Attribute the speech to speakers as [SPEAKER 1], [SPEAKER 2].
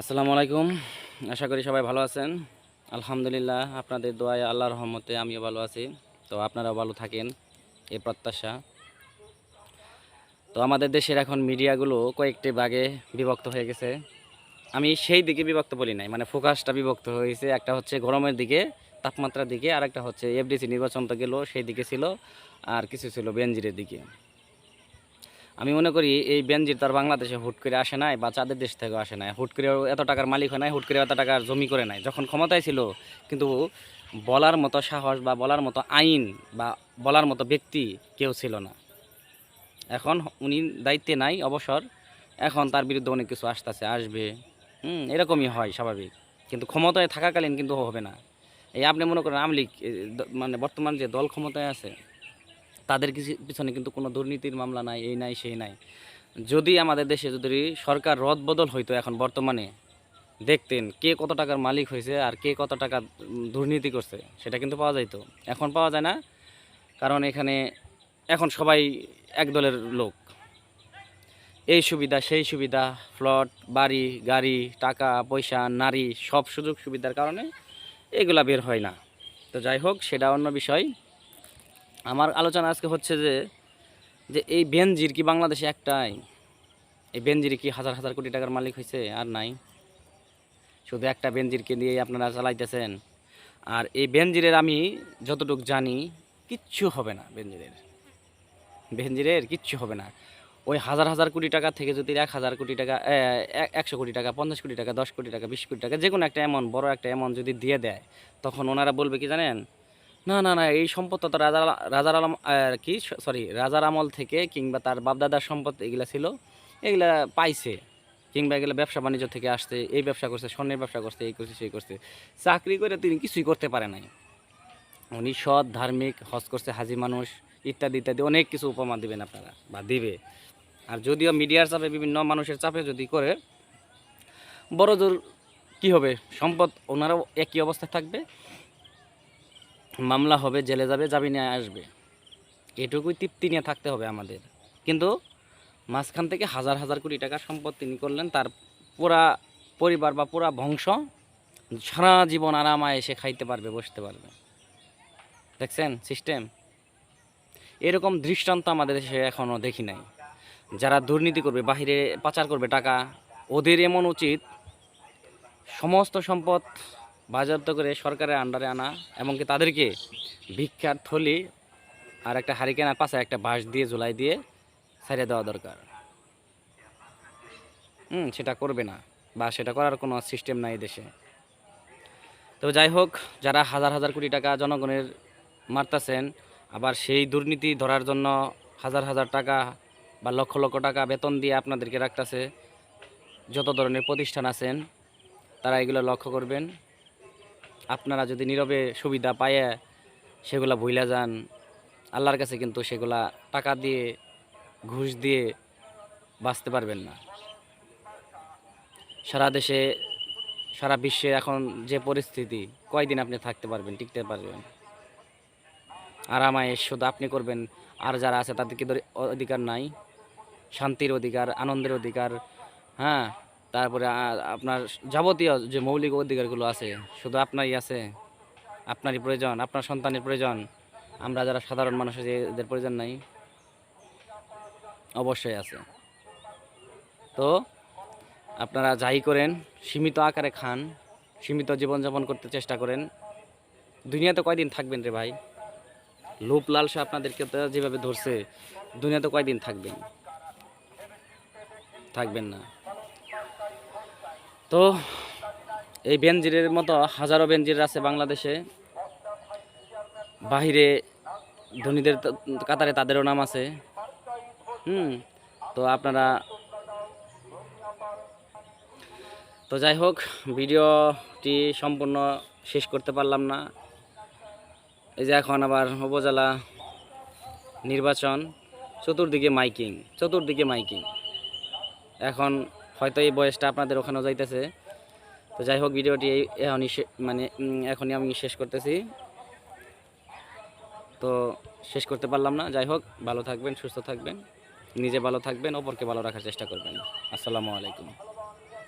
[SPEAKER 1] আসসালামু আলাইকুম। আশা করি সবাই ভালো আছেন। আলহামদুলিল্লাহ, আপনাদের দোয়ায় আল্লাহর রহমতে আমিও ভালো আছি। তো আপনারাও ভালো থাকেন এই প্রত্যাশা। তো আমাদের দেশের এখন মিডিয়াগুলো কয়েকটি ভাগে বিভক্ত হয়ে গেছে। আমি সেই দিকে বিভক্ত বলি নাই মানে ফোকাসটা বিভক্ত হয়েছে। একটা হচ্ছে গরমের দিকে, তাপমাত্রার দিকে আর একটা হচ্ছে এফডিসি নির্বাচন তো গেল, সেই দিকে ছিল, আর কিছু ছিল বেঞ্জিরের দিকে। আমি মনে করি এই বেনজির তার বাংলাদেশে হুট করে আসে নাই বা চাঁদের দেশ থেকেও আসে নাই। হুট করে এত টাকার মালিক হয় নাই, হুট করে এত টাকার জমি করে নাই। যখন ক্ষমতায় ছিল, কিন্তু বলার মতো সাহস বা বলার মতো আইন বা বলার মতো ব্যক্তি কেউ ছিল না। এখন উনি দায়িত্বে নাই, অবসর। এখন তার বিরুদ্ধে অনেক কিছু আসতেছে, আসবে। হুম, এরকমই হয় স্বাভাবিক। কিন্তু ক্ষমতায় থাকাকালীন কিন্তু হবে না। এই আপনি মনে করেন আমলিক মানে বর্তমান যে দল ক্ষমতায় আছে তাদের পিছনে কিন্তু কোনো দুর্নীতির মামলা নাই, এই নাই, সেই নাই। যদি আমাদের দেশে যদি সরকার রদ বদল হইতো এখন বর্তমানে, দেখতেন কে কত টাকার মালিক হয়েছে আর কে কত টাকা দুর্নীতি করছে, সেটা কিন্তু পাওয়া যাইতো। এখন পাওয়া যায় না, কারণ এখানে এখন সবাই এক দলের লোক। এই সুবিধা, সেই সুবিধা, ফ্লট, বাড়ি, গাড়ি, টাকা, পয়সা, নারী, সব সুযোগ সুবিধার কারণে এগুলা বের হয় না। তো যাই হোক, সেটা অন্য বিষয়। আমার আলোচনা আজকে হচ্ছে যে যে এই বেনজির কি বাংলাদেশে একটাই? এই বেনজির কি হাজার হাজার কোটি টাকার মালিক হয়েছে আর নাই। শুধু একটা বেনজিরকে দিয়েই আপনারা চালাইতেছেন। আর এই বেনজিরের আমি যতটুকু জানি, কিচ্ছু হবে না বেনজিরের। বেনজিরের কিচ্ছু হবে না। ওই হাজার হাজার কোটি টাকা থেকে যদি এক হাজার কোটি টাকা এক- একশো কোটি টাকা, পঞ্চাশ কোটি টাকা, দশ কোটি টাকা, বিশ কোটি টাকা, যে কোনো একটা অ্যামাউন্ট বড় একটা অ্যামাউন্ট যদি দিয়ে দেয়, তখন ওনারা বলবে কি জানেন? না না না, এই সম্পদ তো রাজার রাজার আলম কি সরি রাজার আমল থেকে কিংবা তার বাপদাদার সম্পদ এগুলা ছিল, এগুলা পাইছে, কিংবা এগুলো ব্যবসা বাণিজ্য থেকে আসছে, এই ব্যবসা করছে, স্বর্ণের ব্যবসা করছে, এই করছে, সেই করছে, চাকরি করে তিনি কিছুই করতে পারে নাই। উনি সৎ, ধার্মিক, হজ করছে, হাজি মানুষ, ইত্যাদি ইত্যাদি, অনেক কিছু উপমা দিবেন আপনারা, বা দিবে। আর যদিও মিডিয়ার চাপে, বিভিন্ন মানুষের চাপে যদি করে বড় জোর কী হবে? সম্পদ ওনারাও একই অবস্থায় থাকবে মামলা হবে, জেলে যাবে, জামিনে আসবে। এটুকুই তৃপ্তি নিয়ে থাকতে হবে আমাদের। কিন্তু মাঝখান থেকে হাজার হাজার কোটি টাকার সম্পদ তিনি করলেন, তার পুরা পরিবার বা পুরা বংশ সারা জীবন আরামায় এসে খাইতে পারবে, বসতে পারবে। দেখছেন সিস্টেম এরকম দৃষ্টান্ত আমাদের দেশে এখনও দেখি নাই। যারা দুর্নীতি করবে, বাহিরে পাচার করবে টাকা, ওদের এমন উচিত, সমস্ত সম্পদ বাজেয়াপ্ত করে সরকারের আন্ডারে আনা, এমনকি তাদেরকে ভিক্ষার থলি আর একটা হারিকেন আর পাশে একটা বাঁশ দিয়ে ঝুলাই দিয়ে ছাড়িয়ে দেওয়া দরকার। হুম, সেটা করবে না বা সেটা করার কোনো সিস্টেম নাই দেশে। তো যাই হোক, যারা হাজার হাজার কোটি টাকা জনগণের মারতাছেন, আবার সেই দুর্নীতি ধরার জন্য হাজার হাজার টাকা বা লক্ষ লক্ষ টাকা বেতন দিয়ে আপনাদেরকে রাখতেছে, যত ধরনের প্রতিষ্ঠান আছেন, তারা এগুলো লক্ষ্য করবেন। আপনারা যদি নীরবে সুবিধা পায় সেগুলা ভুইলা যান, আল্লাহর কাছে কিন্তু সেগুলা টাকা দিয়ে, ঘুষ দিয়ে বাঁচতে পারবেন না। সারা দেশে, সারা বিশ্বে এখন যে পরিস্থিতি, কয়দিন আপনি থাকতে পারবেন, টিকতে পারবেন? আরামায় শুধু আপনি করবেন, আর যারা আছে তাদেরকে ধরে- অধিকার নাই। শান্তির অধিকার, আনন্দের অধিকার হ্যাঁ? তারপরে আপনার যাবতীয় যে মৌলিক অধিকারগুলো আছে, শুধু আপনারই আছে? আপনারই প্রয়োজন, আপনার সন্তানের প্রয়োজন? আমরা যারা সাধারণ মানুষ আছি, এদের প্রয়োজন নাই? অবশ্যই আছে। তো, আপনারা যাই করেন, সীমিত আকারে খান, সীমিত জীবনযাপন করতে চেষ্টা করেন। দুনিয়াতে কয়দিন থাকবেন রে ভাই? লোভ লালসা আপনাদেরকে তো যেভাবে ধরছে, দুনিয়াতে কয়দিন থাকবেন? থাকবেন না। তো এই বেনজিরের মতো হাজারো বেনজির আছে বাংলাদেশে। বাহিরে ধনীদের কাতারে তাদেরও নাম আছে। হুম, তো আপনারা তো যাই হোক, ভিডিওটি সম্পূর্ণ শেষ করতে পারলাম না। এই যে এখন আবার উপজেলা নির্বাচন, চতুর্দিকে মাইকিং চতুর্দিকে মাইকিং। এখন হয়তো এই বয়সটা আপনাদের ওখানেও যাইতেছে। তো যাই হোক, ভিডিওটি এই- এখনই মানে এখনই আমি শেষ করতেছি। তো শেষ করতে পারলাম না। যাই হোক, ভালো থাকবেন, সুস্থ থাকবেন, নিজে ভালো থাকবেন, অপরকে ভালো রাখার চেষ্টা করবেন। আসসালামু আলাইকুম।